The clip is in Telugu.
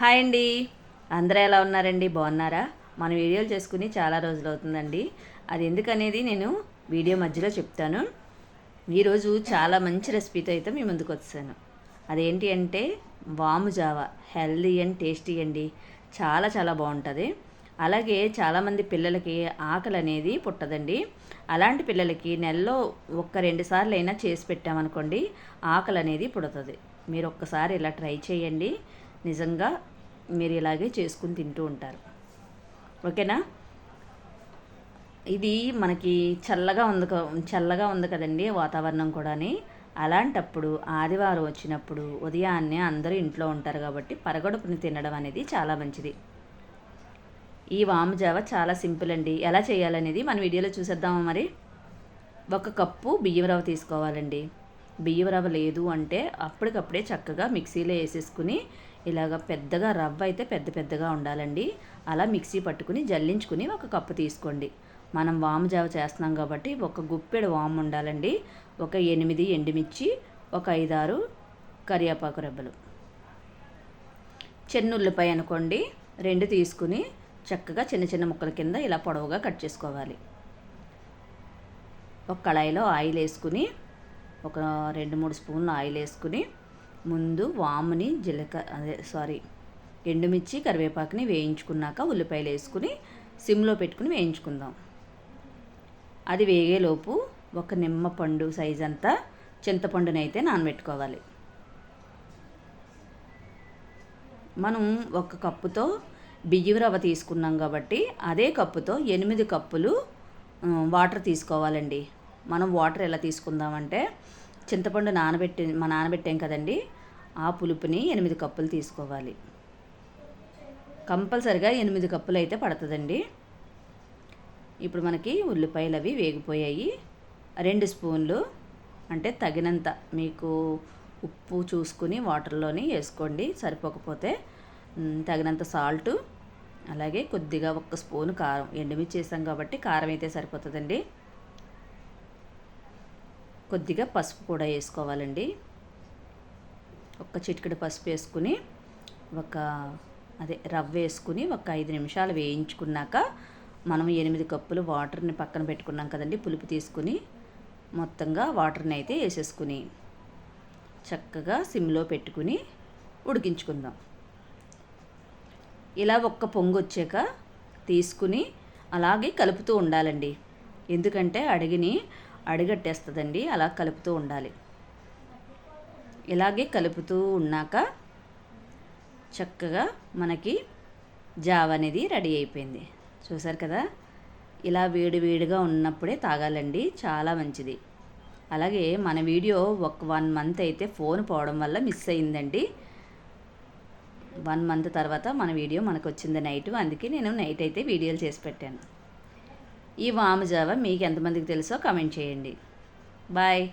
హాయ్ అండి. అందరూ ఎలా ఉన్నారండి? బాగున్నారా? మన వీడియోలు చేసుకుని చాలా రోజులు అవుతుందండి. అది ఎందుకనేది నేను వీడియో మధ్యలో చెప్తాను. ఈరోజు చాలా మంచి రెసిపీతో అయితే మీ ముందుకు వచ్చాను. అదేంటి అంటే వాము జావా హెల్దీ అండ్ టేస్టీ అండి. చాలా చాలా బాగుంటుంది. అలాగే చాలామంది పిల్లలకి ఆకలి అనేది పుట్టదండి. అలాంటి పిల్లలకి నెలలో ఒక్క రెండు సార్లు అయినా చేసి పెట్టామనుకోండి ఆకలి అనేది పుడుతుంది. మీరు ఒక్కసారి ఇలా ట్రై చేయండి. నిజంగా మీరు ఇలాగే చేసుకుని తింటూ ఉంటారు. ఓకేనా? ఇది మనకి చల్లగా ఉంది చల్లగా ఉంది కదండి వాతావరణం కూడాని. అలాంటప్పుడు ఆదివారం వచ్చినప్పుడు ఉదయాన్నే అందరూ ఇంట్లో ఉంటారు కాబట్టి పరగడుపుని తినడం అనేది చాలా మంచిది. ఈ వాము జావ చాలా సింపుల్ అండి. ఎలా చేయాలనేది మన వీడియోలో చూసేద్దామా మరి? ఒక కప్పు బియ్యం రవ్వ తీసుకోవాలండి. బియ్యం రవ్వ లేదు అంటే అప్పటికప్పుడే చక్కగా మిక్సీలో వేసేసుకుని ఇలాగ పెద్దగా రవ్వ అయితే పెద్ద పెద్దగా ఉండాలండి. అలా మిక్సీ పట్టుకుని జల్లించుకుని ఒక కప్పు తీసుకోండి. మనం వాము జావ చేస్తున్నాం కాబట్టి ఒక గుప్పెడు వాము ఉండాలండి. ఒక ఎనిమిది ఎండుమిర్చి ఒక ఐదారు కరివేపాకు రెబ్బలు చెన్నుల్లిపాయ అనుకోండి రెండు తీసుకుని చక్కగా చిన్న చిన్న ముక్కల కింద ఇలా పొడవుగా కట్ చేసుకోవాలి. ఒక కళాయిలో ఆయిల్ వేసుకుని ఒక రెండు మూడు స్పూన్లు ఆయిల్ వేసుకుని ముందు వాముని జీలకర్ర అదే సారీ ఎండుమిర్చి కరివేపాకుని వేయించుకున్నాక ఉల్లిపాయలు వేసుకుని సిమ్లో పెట్టుకుని వేయించుకుందాం. అది వేగేలోపు ఒక నిమ్మ పండు సైజ్ అంతా చింతపండుని అయితే నానబెట్టుకోవాలి. మనం ఒక కప్పుతో బియ్యం రవ్వ తీసుకున్నాం కాబట్టి అదే కప్పుతో ఎనిమిది కప్పులు వాటర్ తీసుకోవాలండి. మనం వాటర్ ఎలా తీసుకుందామంటే చింతపండు నానబెట్టి మా నానబెట్టాం కదండి ఆ పులుపుని ఎనిమిది కప్పులు తీసుకోవాలి. కంపల్సరిగా ఎనిమిది కప్పులు అయితే పడుతుందండి. ఇప్పుడు మనకి ఉల్లిపాయలు అవి వేగిపోయాయి. రెండు స్పూన్లు అంటే తగినంత మీకు ఉప్పు చూసుకుని వాటర్లోని వేసుకోండి సరిపోకపోతే తగినంత సాల్టు అలాగే కొద్దిగా ఒక్క స్పూన్ కారం. ఎండుమిర్చి చేసాం కాబట్టి కారం అయితే సరిపోతుందండి. కొద్దిగా పసుపు కూడా వేసుకోవాలండి. ఒక్క చిటికెడు పసుపు వేసుకుని ఒక అదే రవ్వ వేసుకుని ఒక ఐదు నిమిషాలు వేయించుకున్నాక మనం ఎనిమిది కప్పులు వాటర్ని పక్కన పెట్టుకున్నాం కదండి పులుపు తీసుకుని మొత్తంగా వాటర్ని అయితే వేసేసుకుని చక్కగా సిమ్లో పెట్టుకుని ఉడికించుకుందాం. ఇలా ఒక్క పొంగు వచ్చాక తీసుకుని అలాగే కలుపుతూ ఉండాలండి. ఎందుకంటే అడిగిని అడిగట్టేస్తుందండి. అలా కలుపుతూ ఉండాలి. ఇలాగే కలుపుతూ ఉన్నాక చక్కగా మనకి జావ అనేది రెడీ అయిపోయింది. చూసారు కదా? ఇలా వేడి వేడిగా ఉన్నప్పుడే తాగాలండి. చాలా మంచిది. అలాగే మన వీడియో ఒక వన్ మంత్ అయితే ఫోన్ పోవడం వల్ల మిస్ అయిందండి. వన్ మంత్ తర్వాత మన వీడియో మనకు వచ్చింది నైట్. అందుకే నేను నైట్ అయితే వీడియోలు చేసి పెట్టాను. ఈ వాము జావ మీకు ఎంతమందికి తెలుసో కమెంట్ చేయండి. బాయ్.